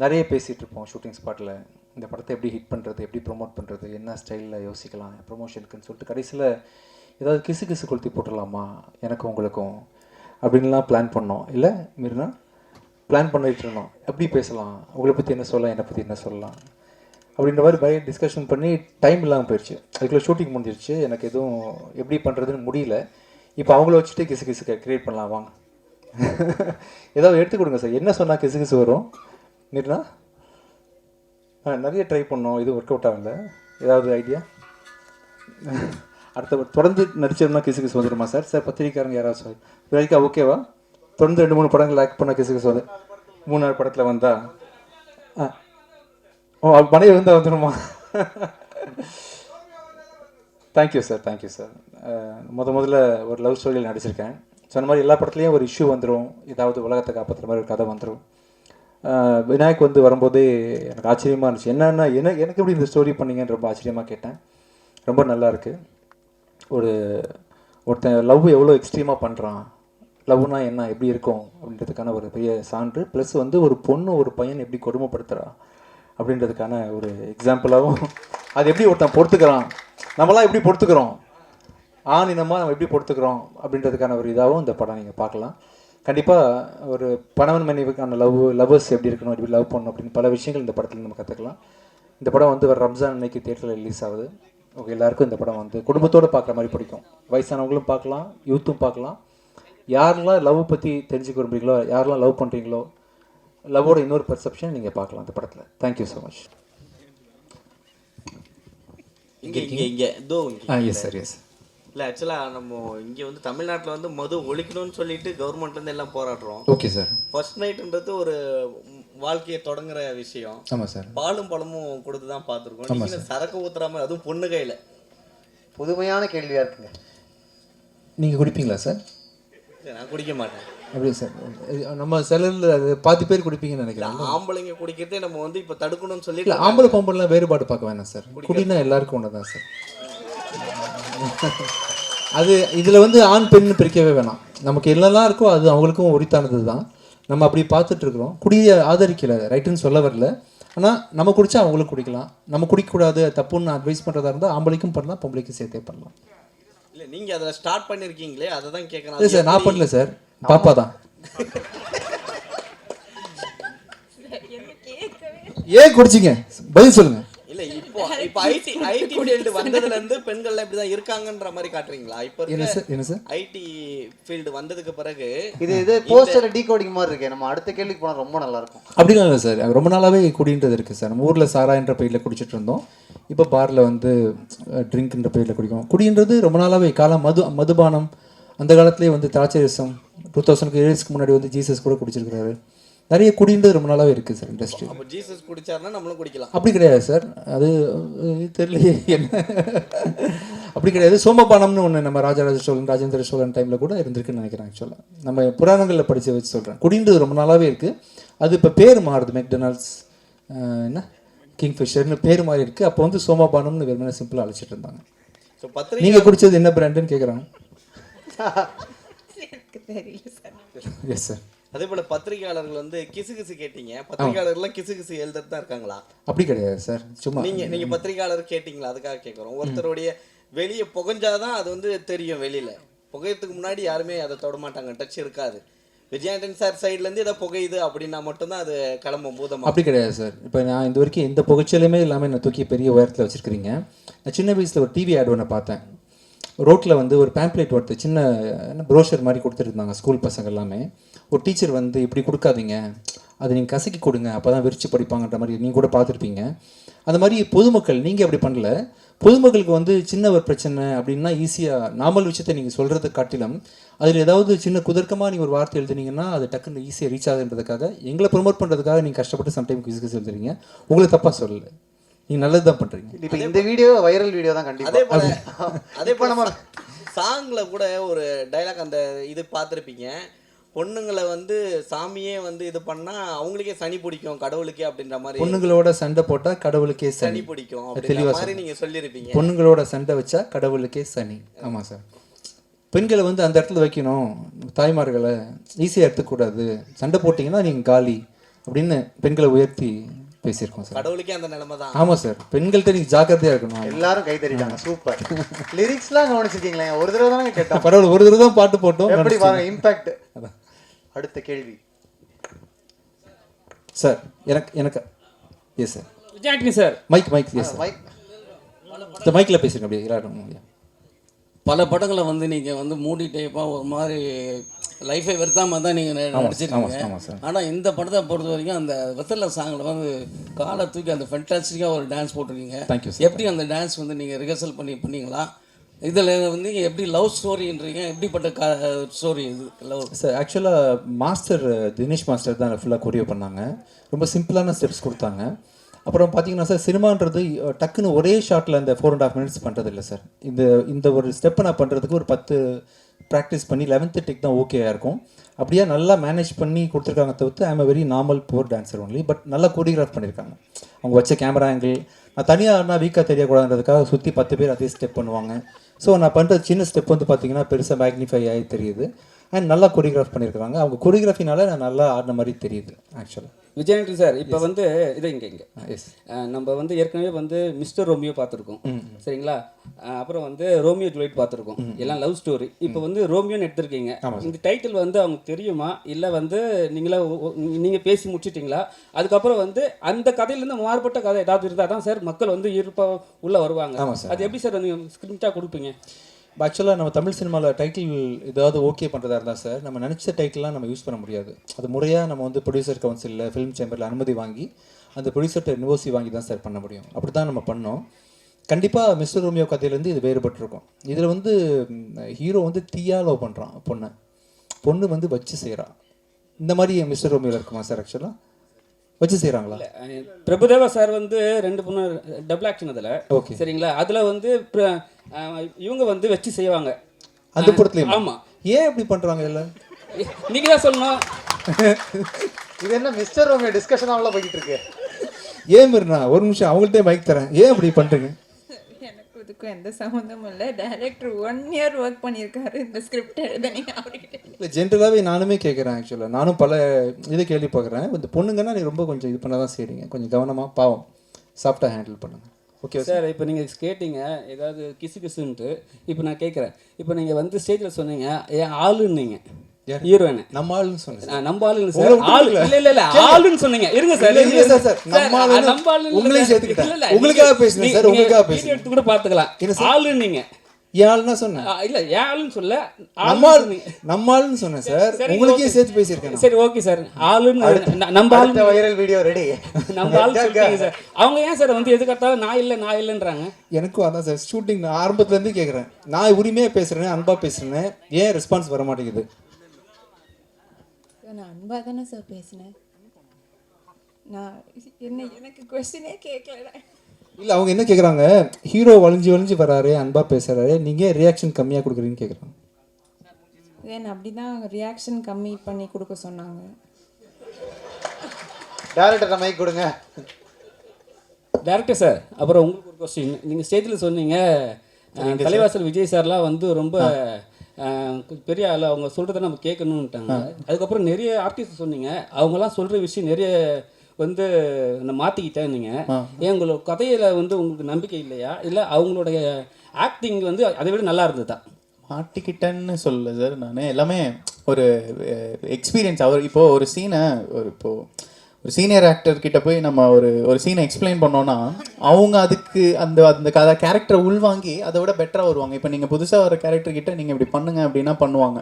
நிறைய பேசிகிட்டு இருப்போம் ஷூட்டிங் ஸ்பாட்டில் இந்த படத்தை எப்படி ஹிட் பண்ணுறது எப்படி ப்ரொமோட் பண்ணுறது என்ன ஸ்டைலில் யோசிக்கலாம் ப்ரொமோஷனுக்குன்னு சொல்லிட்டு கடைசியில் ஏதாவது கிசு கிசு கொளுத்தி போட்டுடலாமா? எனக்கும் உங்களுக்கும் அப்படின்லாம் பிளான் பண்ணோம். இல்லை மீறினா பிளான் பண்ணிட்டு இருந்தோம். எப்படி பேசலாம்? உங்களை பற்றி என்ன சொல்லலாம்? என்னை பற்றி என்ன சொல்லலாம்? அப்படின்ற மாதிரி பயங்கர டிஸ்கஷன் பண்ணி டைம் இல்லாமல் போயிடுச்சு அதுக்குள்ளே ஷூட்டிங் முடிஞ்சிருச்சு. எனக்கு எதுவும் எப்படி பண்ணுறதுன்னு முடியல. இப்போ அவங்கள வச்சுட்டு கிசு கிசு கிரியேட் பண்ணலாம் வாங்க. ஏதாவது எடுத்து கொடுங்க சார். என்ன சொன்னால் கிசு கிசு வரும்? நிர்ணா? ஆ நிறைய ட்ரை பண்ணோம். இது ஒர்க் அவுட் ஆகல. ஏதாவது ஐடியா அடுத்த தொடர்ந்து நடிச்சோம்னா கிசு கிசு வந்துடுமா சார்? சார் பத்திரிக்காரங்க யாராவது சார் வரைக்கும் ஓகேவா தொடர்ந்து ரெண்டு மூணு படங்கள் ஆக்ட் பண்ண கிசு கிசு வந்து மூணாவது படத்தில் வந்தா. ஆ. ஓ மனைவி இருந்தால் வந்துடுமா தேங்க்யூ சார் தேங்க்யூ சார் முத முதல்ல ஒரு லவ் ஸ்டோரியில் நடிச்சிருக்கேன். சொன்ன மாதிரி எல்லா படத்துலையும் ஒரு இஷ்யூ வந்துடும் ஏதாவது உலகத்தை காப்பாற்றுற மாதிரி ஒரு கதை வந்துடும் விநாயக் வந்து வரும்போதே எனக்கு ஆச்சரியமாக இருந்துச்சு. என்னன்னா என்ன எனக்கு எப்படி இந்த ஸ்டோரி பண்ணீங்கன்னு ரொம்ப ஆச்சரியமாக கேட்டேன். ரொம்ப நல்லா இருக்குது ஒரு ஒருத்தன் லவ் எவ்வளோ எக்ஸ்ட்ரீமாக பண்ணுறான் லவ்னா என்ன எப்படி இருக்கும் அப்படின்றதுக்கான ஒரு பெரிய சான்று. ப்ளஸ் வந்து ஒரு பொண்ணு ஒரு பையன் எப்படி கொடுமைப்படுத்துகிறா அப்படின்றதுக்கான ஒரு எக்ஸாம்பிளாகவும் அது எப்படி ஒருத்தன் பொறுத்துக்கிறான்? நம்மளாம் எப்படி பொறுத்துக்கிறோம்? ஆணினமாக நம்ம எப்படி பொறுத்துக்கிறோம்? அப்படின்றதுக்கான ஒரு இதாகவும் இந்த படம் நீங்கள் பார்க்கலாம். கண்டிப்பாக ஒரு பணவன் மனைவிக்கான லவ் லவ்வர்ஸ் எப்படி இருக்கணும் எப்படி லவ் பண்ணணும் அப்படின்னு பல விஷயங்கள் இந்த படத்தில் நம்ம கற்றுக்கலாம் இந்த படம் வந்து வர ரம்ஜான் அன்னைக்கு தேட்டரில் ரிலீஸ் ஆகுது. ஓகே எல்லாருக்கும் இந்த படம் வந்து குடும்பத்தோடு பார்க்குற மாதிரி பிடிக்கும். வயசானவங்களும் பார்க்கலாம் யூத்தும் பார்க்கலாம் யாரெல்லாம் லவ் பற்றி தெரிஞ்சுக்க விரும்புறீங்களோ யாரெல்லாம் லவ் பண்ணுறீங்களோ லவ்வோட இன்னொரு பெர்செப்ஷன் நீங்கள் பார்க்கலாம் இந்த படத்தில். தேங்க்யூ ஸோ மச் இங்க இங்க இங்க. ஆ எஸ் சார் எஸ் இல்ல ஆக்சுவலா நம்ம இங்க வந்து தமிழ்நாட்டுல வந்து மது ஒழிக்கணும்னு சொல்லிட்டு கவர்மெண்ட்ல இருந்து எல்லாம் போராடுறோம். ஓகே சார் ஃபர்ஸ்ட் நைட்ன்றது ஒரு வாழ்க்கையை தொடங்குற விஷயம். ஆமாம் சார் பாலும் பழமும் கொடுத்து தான் பார்த்துருக்கோம் நீங்க சரக்கு ஊத்துறாம அதுவும் பொண்ணு கையில. புதுமையான கேள்வியா இருக்குங்க. நீங்கள் குடிப்பீங்களா சார் நான் குடிக்க மாட்டேன். எப்படி சார் நம்ம சிலரில் அது பாதி பேர் குடிப்பீங்கன்னு நினைக்கிறேன். ஆம்பளைங்க குடிக்கிறதே நம்ம வந்து இப்ப தடுக்கணும்னு இல்லை சொல்லிட்டு ஆம்பளை பொம்பளைலாம் வேறுபாடு பார்க்க வேணாம் சார் குடினா எல்லாருக்கும் ஒன்று தான் சார் அது இதில் வந்து ஆண் பெண் பிரிக்கவே வேணாம். நமக்கு என்னெல்லாம் இருக்கோ அது அவங்களுக்கும் உரித்தானது தான். நம்ம அப்படி பார்த்துட்டு இருக்கிறோம். குடியை ஆதரிக்கல ரைட்டுன்னு சொல்ல வரல. ஆனால் நம்ம குடிச்சா அவங்களும் குடிக்கலாம். நம்ம குடிக்கக்கூடாது தப்புன்னு அட்வைஸ் பண்ணுறதா இருந்தால் ஆம்பளைக்கும் பண்ணலாம் பொம்பளைக்கும் சேர்த்தே பண்ணலாம். இல்ல நீங்க அதுல ஸ்டார்ட் பண்ணிருக்கீங்களே அதை தான் இல்லை கேட்கறேன் சார் நான் பண்ணல சார். பாப்பா தான். ஏன் குடிச்சிங்க? பதில் சொல்லுங்க. இல்ல இப்போ இப்போ ஐடி ஐடி ஃபீல்டு வந்ததுல இருந்து பெண்கள் இப்படிதான் இருக்காங்கன்ற மாதிரி காட்டுறீங்களா? இப்ப என்ன இருக்க சார்? என்ன சார்? ஐடி ஃபீல்டு வந்ததுக்கு பிறகு இது இது போஸ்டர் டீகோடிங் மாதிரி இருக்கே. நம்ம அடுத்த கேள்விக்கு போனா ரொம்ப நல்லா இருக்கும் அப்படிலாம் இல்லை சார். ரொம்ப நாளாகவே குடின்றது இருக்குது சார். நம்ம ஊரில் சாரான்ற பேரில் குடிச்சிட்டு இருந்தோம். இப்போ பாரில் வந்து ட்ரிங்க்ன்ற பேரில் குடிக்கும் குடின்றது ரொம்ப நாளாகவே காலம் மது மதுபானம் அந்த காலத்துலேயே வந்து திராட்சரசம் டூ தௌசண்ட்க்கு இயர்ஸ்க்கு முன்னாடி வந்து ஜீசஸ் கூட குடிச்சிருக்கிறாரு. நிறைய குடின்றது ரொம்ப நாளாகவே இருக்குது சார் இண்டஸ்ட்ரி அப்போ ஜீசஸ் குடிச்சாருன்னா நம்மளும் குடிக்கலாம். அப்படி கிடையாது சார் அது தெரியலையே என்ன? அப்படி கிடையாது. சோமபானம்னு ஒன்று நம்ம ராஜராஜ சோழன் ராஜேந்திர சோழன் டைமில் கூட இருந்திருக்குன்னு நினைக்கிறேன் ஆக்சுவலாக நம்ம புராணங்களில் படித்து வச்சு சொல்கிறேன் குடின்றது ரொம்ப நாளாகவே இருக்குது அது இப்போ பேர் மாறுது மெக்டொனால்ட்ஸ் என்ன? கிங்ஃபிஷர்னு பேர் மாறி இருக்குது அப்போ வந்து சோமபானம்னு வெறுமனே சிம்பிளாக அழைச்சிட்டு இருந்தாங்க. ஸோ பத்திரிகை நீங்கள் குடிச்சது என்ன பிராண்டுன்னு கேட்குறாங்க எஸ் சார் அதே போல பத்திரிகையாளர்கள் வந்து கிசு கிசு கேட்டீங்க. பத்திரிகையாளர்லாம் கிசு கிசு எழுதுறது தான் இருக்காங்களா? அப்படி கிடையாது சார். சும்மா நீங்க நீங்க பத்திரிகையாளர் கேட்டீங்களா? அதுக்காக கேட்குறோம் ஒருத்தருடைய வெளியே புகஞ்சாதான் அது வந்து தெரியும் வெளியில. புகையத்துக்கு முன்னாடி யாருமே அதை தொட மாட்டாங்க. டச் இருக்காது. விஜயாண்டன் சார் சைடுல இருந்து ஏதோ புகையுது அப்படின்னா மட்டும்தான் அது கிளம்பும் பூதமா. அப்படி கிடையாது சார். இப்போ நான் இந்த வரைக்கும் எந்த புகைச்சலுமே இல்லாமல் என்னை தூக்கி பெரிய உயரத்தில் வச்சுருக்கிறீங்க. நான் சின்ன வயசில் ஒரு டிவி ஆட் ஒன்று பார்த்தேன். ரோட்டில் வந்து ஒரு பேம்ப்ளேட் ஒருத்தர் சின்ன ப்ரோஷர் மாதிரி கொடுத்துருந்தாங்க ஸ்கூல் பசங்க எல்லாமே. ஒரு டீச்சர் வந்து இப்படி கொடுக்காதீங்க. அதை நீங்கள் கசக்கி கொடுங்க. அப்போ தான் விரித்து படிப்பாங்கன்ற மாதிரி நீங்கள் கூட பார்த்துருப்பீங்க. அந்த மாதிரி பொதுமக்கள் நீங்கள் அப்படி பண்ணல. பொதுமக்களுக்கு வந்து சின்ன ஒரு பிரச்சனை அப்படின்னா ஈஸியாக நாமல் விஷயத்தை நீங்கள் சொல்கிறத காட்டிலும் அதில் ஏதாவது சின்ன குதர்க்கமாக நீங்கள் ஒரு வார்த்தை எழுதுனீங்கன்னா அது டக்குன்னு ஈஸியாக ரீச் ஆகுன்றதுக்காக எங்களை ப்ரொமோட் பண்ணுறதுக்காக நீங்கள் கஷ்டப்பட்டு சம்டைம் கிஸ் எழுதுறீங்க உங்களை தப்பாக சொல்லலை. நீங்கள் நல்லது தான் பண்ணுறீங்க இப்போ இந்த வீடியோ வைரல் வீடியோ தான் கண்டிப்பா. அதே போல அதே போல நம்ம சாங்ல கூட ஒரு டைலாக் அந்த இது பார்த்துருப்பீங்க. பொண்ணுங்களை வந்து சாமியே வந்து இது பண்ணா அவங்களுக்கே சனி பிடிக்கும் கடவுளுக்கே அப்படின்ற மாதிரி. பொண்ணுங்களோட சண்டை போட்டால் கடவுளுக்கே சனி. பிடிக்கும் தெளிவா அப்படின்ற மாதிரி நீங்க சொல்லியிருப்பீங்க. பொண்ணுங்களோட சண்டை வச்சா கடவுளுக்கே சனி. ஆமாம் சார். பெண்களை வந்து அந்த இடத்துல வைக்கணும். தாய்மார்களை ஈஸியாக எடுத்துக்கூடாது சண்டை போட்டிங்கன்னா நீங்கள் காலி அப்படின்னு பெண்களை உயர்த்தி பேசியிருக்கோம் சார். கடவுளுக்கே அந்த நிலைமை தான் ஆமாம் சார். பெண்கள்கிட்ட நீங்கள் ஜாக்கிரதையாக இருக்கணும். எல்லாரும் கை தட்டிட்டாங்க. சூப்பர். லிரிக்ஸ்லாம் கவனிச்சிருக்கீங்களே? ஒரு தடவை தானே கேட்டோம். பரவாயில்ல ஒரு தடவை தான் பாட்டு போட்டோம் எப்படி பாருங்க இம்பாக்ட் அடுத்த கேள்வி. சார் எனக்கு எனக்கு yes sir Vijay Antony sir mic mic yes sir mic இந்த மைக்கில் பேசுங்க அப்படியே எல்லாரும் பல படங்களை வந்து நீங்கள் வந்து மூடி டைப்பாக ஒரு மாதிரி லைஃபை வெறுத்தாம தான் நீங்கள் நடிச்சிருக்கீங்க. ஆமாம், ஆமாம் சார். ஆனால் இந்த படத்தை பொறுத்த வரைக்கும் அந்த வெத்தலை சாங்கில் வந்து காலை தூக்கி அந்த ஃபென்டாஸ்டிக்காக ஒரு டான்ஸ் போட்டிருக்கீங்க. எப்படி அந்த டான்ஸ் வந்து நீங்கள் ரிஹர்சல் பண்ணி பண்ணீங்களா? இதில் வந்து எப்படி லவ் ஸ்டோரின்றீங்க எப்படிப்பட்ட கா ஸ்டோரி இது? லவ் சார் ஆக்சுவலாக மாஸ்டர் தினேஷ் மாஸ்டர் தான் ஃபுல்லாக கொரியோ பண்ணாங்க. ரொம்ப சிம்பிளான ஸ்டெப்ஸ் கொடுத்தாங்க. அப்புறம் பார்த்தீங்கன்னா சார் சினிமான்றது டக்குன்னு ஒரே ஷாட்டில் அந்த ஃபோர் அண்ட் ஆஃப் மினிட்ஸ் பண்ணுறது இல்லை சார். இந்த இந்த ஒரு ஸ்டெப்பை நான் பண்ணுறதுக்கு ஒரு பத்து ப்ராக்டிஸ் பண்ணி லெவன்த்து டெக் தான் ஓகேயாக இருக்கும். அப்படியே நல்லா மேனேஜ் பண்ணி கொடுத்துருக்காங்க தவிர்த்து I'm a very normal poor dancer only but நல்லா கோரியோகிராஃப் பண்ணியிருக்காங்க அவங்க வச்ச கேமரா ஆங்கிள் நான் தனியாக நான் வீக்காக தெரியக்கூடாதுன்றதுக்காக சுற்றி பத்து பேர் அதே ஸ்டெப் பண்ணுவாங்க. ஸோ நான் பண்ணுற சின்ன ஸ்டெப் வந்து பார்த்தீங்கன்னா பெருசாக மேக்னிஃபை ஆகி தெரியுது. அண்ட் நல்லா கொரியோகிராஃப் பண்ணியிருக்காங்க அவங்க கொரியோகிராஃபினால நான் நல்லா ஆடின மாதிரி தெரியுது ஆக்சுவலாக விஜயாண்டனி சார் இப்போ வந்து இது இங்கே இங்கே. எஸ் நம்ம வந்து ஏற்கனவே வந்து மிஸ்டர் ரோமியோ பார்த்துருக்கோம். சரிங்களா? அப்புறம் வந்து ரோமியோ ஜூலைட் பார்த்துருக்கோம். எல்லாம் லவ் ஸ்டோரி இப்போ வந்து ரோமியோன்னு எடுத்திருக்கீங்க. இந்த டைட்டில் வந்து அவங்க தெரியுமா? இல்லை வந்து நீங்களா நீங்கள் பேசி முடிச்சிட்டிங்களா? அதுக்கப்புறம் வந்து அந்த கதையிலேருந்து மாறுபட்ட கதை ஏதாவது இருந்தால் தான் சார் மக்கள் வந்து இருப்பாக உள்ளே வருவாங்க. அது எப்படி சார் நீங்கள் ஸ்கிரிப்டாக கொடுப்பீங்க? ஆக்சுவலாக நம்ம தமிழ் சினிமாவில் டைட்டில் ஏதாவது ஓகே பண்ணுறதா இருந்தால் சார் நம்ம நினச்ச டைட்டில்லாம் நம்ம யூஸ் பண்ண முடியாது. அது முறையாக நம்ம வந்து ப்ரொடியூசர் கவுன்சிலில் ஃபிலிம் சேம்பரில் அனுமதி வாங்கி அந்த ப்ரொடியூசர்கிட்ட நிவோசி வாங்கி தான் சார் பண்ண முடியும். அப்படி தான் நம்ம பண்ணோம். கண்டிப்பாக மிஸ்டர் ரோமியோ கதையிலேருந்து இது வேறுபட்டிருக்கும். இதில் வந்து ஹீரோ வந்து தீயா லவ் பண்ணுறான் பொண்ணை. பொண்ணு வந்து வச்சு செய்கிறான் இந்த மாதிரி மிஸ்டர் ரோமியோவில் இருக்குமா சார் ஆக்சுவலாக வச்சு செய்கிறாங்களா பிரபுதேவா சார் வந்து ரெண்டு பொண்ணு டபுள் ஆக்ஷன் அதில். Okay. சரிங்களா? அதில் வந்து இவங்க வந்து வச்சு செய்வாங்க. அந்த படத்துலையும் ஆமா. ஏன் இப்படி பண்ணுறாங்க எல்லாம்? நீங்க தான் சொல்லணும். இது என்ன மிஸ்டர் ரோமியோ டிஸ்கஷன் அவ்வளோ போய்கிட்டு இருக்கு. ஏன் மீறினா ஒரு நிமிஷம் அவங்கள்ட்டே மைக் தரேன். ஏன் இப்படி பண்ணுறீங்க எனக்கு இதுக்கும் எந்த சம்மந்தமும் இல்லை. டைரக்டர் ஒன் இயர் ஒர்க் பண்ணியிருக்காரு. இந்த ஸ்கிரிப்ட் எழுதுனீங்க அவர்கிட்ட. இல்லை ஜென்ரலாகவே நானுமே கேட்குறேன் ஆக்சுவலாக நானும் பல இதை கேள்வி பார்க்குறேன் இந்த பொண்ணுங்கன்னா நீ ரொம்ப கொஞ்சம் இது பண்ண தான் செய்றீங்க. கொஞ்சம் கவனமாக பாவம் சாஃப்டாக ஹேண்டில் பண்ணுங்க. ஓகே சார் இப்போ நீங்கள் கேட்டீங்க ஏதாவது கிசு கிசுன்ட்டு இப்போ நான் கேட்குறேன் இப்போ நீங்கள் வந்து ஸ்டேஜில் சொன்னீங்க ஏன் ஆளுன்னீங்க. ஹீரோயினை. நம்ம ஆளுன்னு சொன்னேன் நம்ம ஆளுங்க சார் ஆளு இல்ல இல்ல இல்ல ஆளுன்னு சொன்னீங்க. இருங்க சார் இல்ல, சார், சார். நம்ம ஆளுன்னு நம்ம ஆளுன்னு இல்ல உங்களையும் சார். சேர்த்துக்கிட்டேன். உங்களுக்காக பேசுனேன் சார், உங்களுக்காக பேசுனேன். எடுத்து கூட பார்த்துக்கலாம். ஆளுன்னீங்க. ஏன் ஆளுன்னா சொன்னேன். இல்ல ஏன் ஆளுன்னு சொல்ல நம்ம ஆளுன்னு ஆள் சொன்னீங்க. நம்ம ஆளுன்னு சொன்னேன் சார் உங்களுக்கே. சேர்த்து பேசியிருக்கேன்? நான். சரி ஓகே சார். ஆளுன்னு நம்ம ஆளு வைரல் வீடியோ ரெடி நம்ம ஆளு சார். அவங்க ஏன் சார் வந்து எதுக்கத்தாலும் நான் இல்லை நான் இல்லைன்றாங்க? எனக்கும் அதான் சார். ஷூட்டிங் ஆரம்பத்துலேருந்து கேட்குறேன் நான் உரிமையாக பேசுகிறேன் அன்பாக பேசுகிறேன் ஏன் ரெஸ்பான்ஸ் வர மாட்டேங்குது? நான் அன்பாக தானே சார் பேசினேன். நான் என்ன எனக்கு கொஸ்டினே கேட்கல இல்லை அவங்க என்ன கேட்குறாங்க ஹீரோ வளைஞ்சு வளைஞ்சு வராரு அன்பாக பேசுகிறாரு நீங்கள் ரியாக்ஷன் கம்மியாக கொடுக்குறீங்கன்னு கேட்குறாங்க தென் அப்படி தான் ரியாக்ஷன் கம்மி பண்ணி கொடுக்க சொன்னாங்க. டேரக்டர் மைக் கொடுங்க. டேரக்டர் சார் அப்புறம் உங்களுக்கு ஒரு கொஸ்டின் நீங்கள் ஸ்டேஜில் சொன்னீங்க. தலைவாசல் விஜய் சார்லாம் வந்து ரொம்ப பெரிய ஆள் அவங்க சொல்கிறத நம்ம கேட்கணுன்ட்டாங்க அதுக்கப்புறம் நிறைய ஆர்டிஸ்ட் சொன்னீங்க. அவங்கெல்லாம் சொல்கிற விஷயம் நிறைய வந்து நான் மாற்றிக்கிட்டேன் நீங்கள் ஏன் உங்களோட கதையில் வந்து உங்களுக்கு நம்பிக்கை இல்லையா? இல்லை அவங்களுடைய ஆக்டிங் வந்து அதை விட நல்லா இருந்ததா? மாட்டிக்கிட்டேன்னு சொல்லல சார் நான். எல்லாமே ஒரு எக்ஸ்பீரியன்ஸ் அவர் இப்போ ஒரு சீனை ஒரு இப்போ ஒரு சீனியர் ஆக்டர் கிட்ட போய் நம்ம ஒரு ஒரு சீனை எக்ஸ்பிளைன் பண்ணோம்னா அவங்க அதுக்கு அந்த அந்த கதை கேரக்டரை உள்வாங்கி அதை விட பெட்டராக வருவாங்க. இப்போ நீங்கள் புதுசாக வர கேரக்டர் கிட்ட நீங்கள் இப்படி பண்ணுங்க அப்படின்னா பண்ணுவாங்க.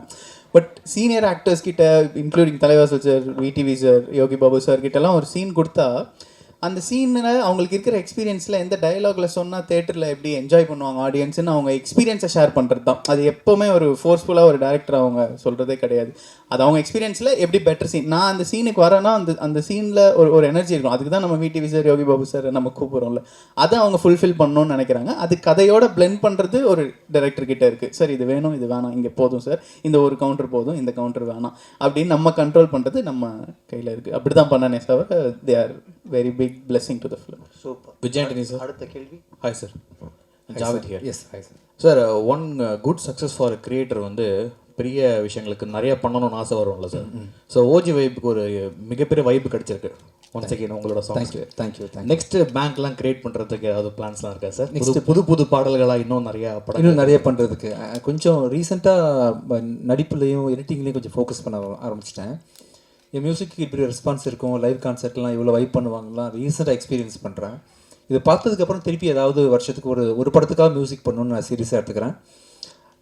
பட் சீனியர் ஆக்டர்ஸ் கிட்ட including Thalaivasal sir VTV sir Yogi Babu sir கிட்டலாம் ஒரு சீன் கொடுத்தா அந்த சீனில் அவங்களுக்கு இருக்கிற எக்ஸ்பீரியன்ஸில் எந்த டைலாகில் சொன்னால் தேட்டரில் எப்படி என்ஜாய் பண்ணுவாங்க ஆடியன்ஸ்னு அவங்க எக்ஸ்பீரியன்ஸை ஷேர் பண்ணுறது தான் அது எப்போவுமே ஒரு ஃபோர்ஸ்ஃபுல்லாக ஒரு டேரக்டர் அவங்க சொல்கிறதே கிடையாது. அது அவங்க எக்ஸ்பீரியன்ஸில் எப்படி பெட்டர் சீன் நான் அந்த சீனுக்கு வரேன்னா அந்த அந்த சீனில் ஒரு ஒரு எனர்ஜி இருக்கும். அதுக்கு தான் நம்ம VTV sir Yogi Babu sir நம்ம கூப்பிட்றோம்ல. அதை அவங்க ஃபுல்ஃபில் பண்ணணும்னு நினைக்கிறாங்க. அது கதையோட பிளெண்ட் பண்ணுறது ஒரு டேரக்டர் கிட்டே இருக்குது சார் இது வேணும் இது வேணாம். இங்கே போதும் சார் இந்த ஒரு கவுண்டர் போதும் இந்த கவுண்டர் வேணாம். அப்படின்னு நம்ம கண்ட்ரோல் பண்ணுறது நம்ம கையில் இருக்குது அப்படி தான் பண்ணனே sir they are very big blessing to the film super Vijay Antony sir அடுத்த கேள்வி hi sir Javed here yes hi sir sir one good success for creator வந்து பெரிய விஷயங்களுக்கு நிறைய பண்ணணும்னு ஆசை வரும்ல சார் ஸோ ஓஜி வைப்புக்கு ஒரு மிகப்பெரிய வைப்பு கிடைச்சிருக்கு. ஒன் செகண்ட் உங்களோட சாங்ஸ் தேங்க்யூ நெக்ஸ்ட் பேங்க்லாம் கிரியேட் பண்ணுறதுக்கு ஏதாவது பிளான்ஸ்லாம் இருக்கா சார் நெக்ஸ்ட் புது புது பாடல்களாக இன்னும் நிறைய படம் இன்னும் நிறைய பண்ணுறதுக்கு கொஞ்சம் ரீசெண்டாக நடிப்புலையும் எடிட்டிங்லேயும் கொஞ்சம் ஃபோக்கஸ் பண்ண ஆரம்பிச்சிட்டேன். என் மியூசிக்கு இப்படி ரெஸ்பான்ஸ் இருக்கும் லைவ் கான்சர்ட்லாம் இவ்வளோ வைப் பண்ணுவாங்கலாம் ரீசெண்டாக எக்ஸ்பீரியன்ஸ் பண்ணுறேன் இது பார்த்ததுக்கப்புறம் திருப்பி ஏதாவது வருஷத்துக்கு ஒரு ஒரு படத்துக்காக மியூசிக் பண்ணணும்னு நான் சீரியஸாக எடுத்துக்கிறேன்.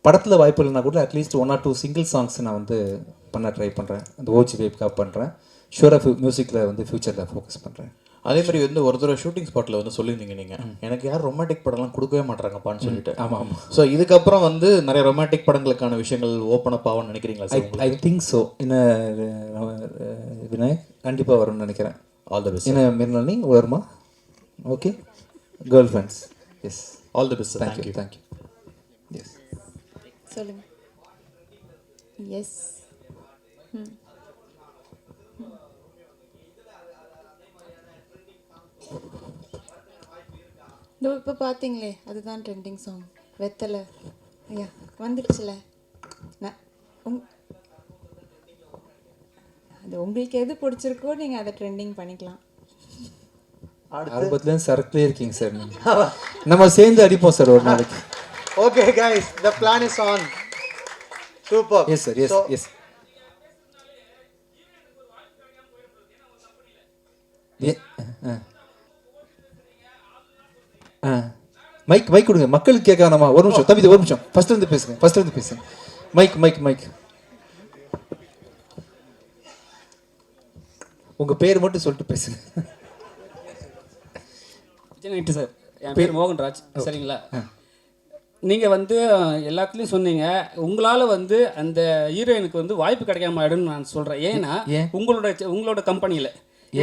படத்தில் வாய்ப்பு இல்லைனா கூட at least one or two single songs நான் வந்து பண்ண ட்ரை பண்ணுறேன் அந்த ஓஜி வேப்காக பண்ணுறேன் ஷூராக மியூசிக்கில் வந்து ஃப்யூச்சரில் ஃபோக்கஸ் பண்ணுறேன் அதே மாதிரி வந்து ஒரு தடவை ஷூட்டிங் ஸ்பாட்டில் வந்து சொல்லியிருந்தீங்க நீங்கள் எனக்கு யாரும் ரொமான்டிக் படம்லாம் கொடுக்கவே மாட்டாங்கப்பான்னு சொல்லிட்டு. ஆமாம் ஆமாம் ஸோ இதுக்கப்புறம் வந்து நிறைய ரொமான்டிக் படங்களுக்கான விஷயங்கள் ஓப்பன் அப் ஆகும்னு நினைக்கிறீங்களா I sir I think so என்ன விநாயக்? கண்டிப்பாக வரும்னு நினைக்கிறேன். ஆல் த பெஸ்ட் என்ன மிர்னி வருமா? Okay girl friends yes all the best thank you thank you yes சொல்லுங்க. எஸ் இதோ இப்போ பார்த்தீங்களே அதுதான் ட்ரெண்டிங் சாங் வெத்தலை. ஐயா வந்துடுச்சுல. நான் உங் அது உங்களுக்கு எது பிடிச்சிருக்கோ நீங்கள் அதை ட்ரெண்டிங் பண்ணிக்கலாம். ஆரம்பத்துலேருந்து சரக்குலேயே இருக்கீங்க சார் நீங்கள் நம்ம சேர்ந்து அடிப்போம் சார் ஒரு நாளைக்கு. Okay guys the plan is on super yes sir yes yes ஏ ஆ. மைக் மைக் கொடுங்க. மக்களுக்கு கேட்க வேணாமா ஒரு நிமிஷம். தம்பி ஒரு நிமிஷம். ஃபர்ஸ்ட் இருந்து பேசுங்க. ஃபர்ஸ்ட் இருந்து பேசுங்க. மைக் மைக் மைக் உங்க பேர் மட்டும் சொல்லிட்டு பேசுங்க. Night sir. என் பேர் மோகன்ராஜ். சரிங்களா? நீங்கள் வந்து எல்லாத்துலேயும் சொன்னீங்க. உங்களால் வந்து அந்த ஹீரோயினுக்கு வந்து வாய்ப்பு கிடைக்காம ஆயிடும்னு நான் சொல்கிறேன் ஏன்னா ஏன்? உங்களோட உங்களோட கம்பெனியில்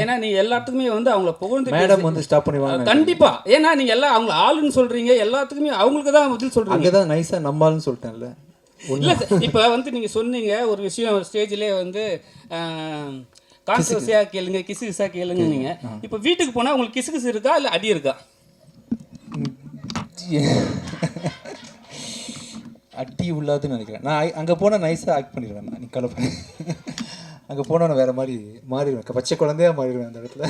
ஏன்னா நீங்கள் எல்லாத்துக்குமே வந்து அவங்கள புகழ்ந்து மேடம் வந்து ஸ்டாப் பண்ணுவாங்க கண்டிப்பா. ஏன்னா நீங்க எல்லாம் அவங்க ஆளுன்னு சொல்றீங்க எல்லாத்துக்குமே அவங்களுக்கு தான் பதில் சொல்றீங்க. அங்கதான் நைஸா நம்மால்னு சொல்லிட்டேன்ல. இல்ல இப்போ வந்து நீங்க சொன்னீங்க ஒரு விஷயம் ஸ்டேஜ்லயே வந்து கான்ட்ரவர்சியா கேளுங்க கிசு கிசா கேளுங்க நீங்க. இப்போ வீட்டுக்கு போனா உங்களுக்கு கிசு கிசு இருக்கா இல்ல அடி இருக்கா? அடி உள்ளாதுன்னு நினைக்கிறேன். நான் அங்க போனா நைஸா ஆக்ட் பண்ணிடுவேன் நான். நீ கலப்ப. அங்கே போனோன்னே வேறு மாதிரி மாறிடுவேன். பச்சை குழந்தையா மாறிடுவேன் அந்த இடத்துல.